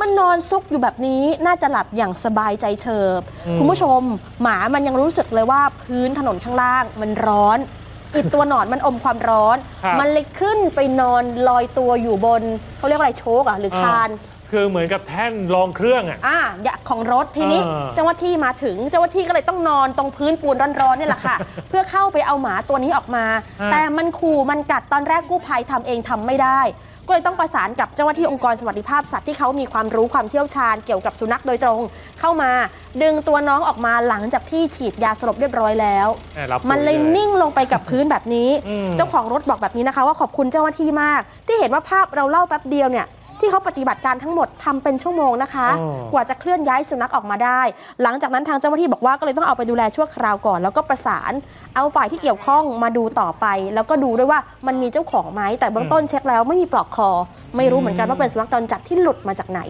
มันนอนซุกอยู่แบบนี้น่าจะหลับอย่างสบายใจเฉิบอืมคุณผู้ชม หมามันยังรู้สึกเลยว่าพื้นถนนข้างล่างมันร้อนอิดตัวหนอนมันอมความร้อน ครับมันเลยขึ้นไปนอนลอยตัวอยู่บนเขาเรียกว่าอะไรโชกอะหรือคาน คือเหมือนกับแท่นรองเครื่องอะ อ่าอย่าของรถทีนี้ เออเจ้าหน้าที่มาถึงเจ้าหน้าที่ก็เลยต้องนอนตรงพื้นปูนร้อนๆนี่แหละค่ะ เพื่อเข้าไปเอาหมาตัวนี้ออกมาแต่มันขู่มันกัดตอนแรกกู้ภัยทำเองทำไม่ได้ ก็เลยต้องประสานกับเจ้าหน้าที่องค์กรสวัสดิภาพสัตว์ที่เขามีความรู้ความเชี่ยวชาญเกี่ยวกับสุนัขโดยตรง เข้ามาดึงตัวน้องออกมาหลังจากที่ฉีดยาสลบเรียบร้อยแล้วแหม่รับมันเลยปุ๋นิ่งลงไปกับพื้นแบบนี้ อืม เจ้าของรถบอกแบบนี้นะคะ ว่าขอบคุณเจ้าหน้าที่มาก ที่เห็นว่าภาพเราเล่าแป๊บเดียวเนี่ย ที่เขาปฏิบัติการทั้งหมดทำเป็นชั่วโมงนะคะ อ๋อ กว่าจะเคลื่อนย้ายสุนัขออกมาได้ หลังจากนั้นทางเจ้าหน้าที่บอกว่าก็เลยต้องเอาไปดูแลชั่วคราวก่อน แล้วก็ประสานเอาฝ่ายที่เกี่ยวข้องมาดูต่อไป แล้วก็ดูด้วยว่ามันมีเจ้าของไหมแต่เบื้องต้นเช็คแล้วไม่มีปลอกคอ ไม่รู้เหมือนกันว่าเป็นสุนัขจรจัดที่หลุดมาจากไหน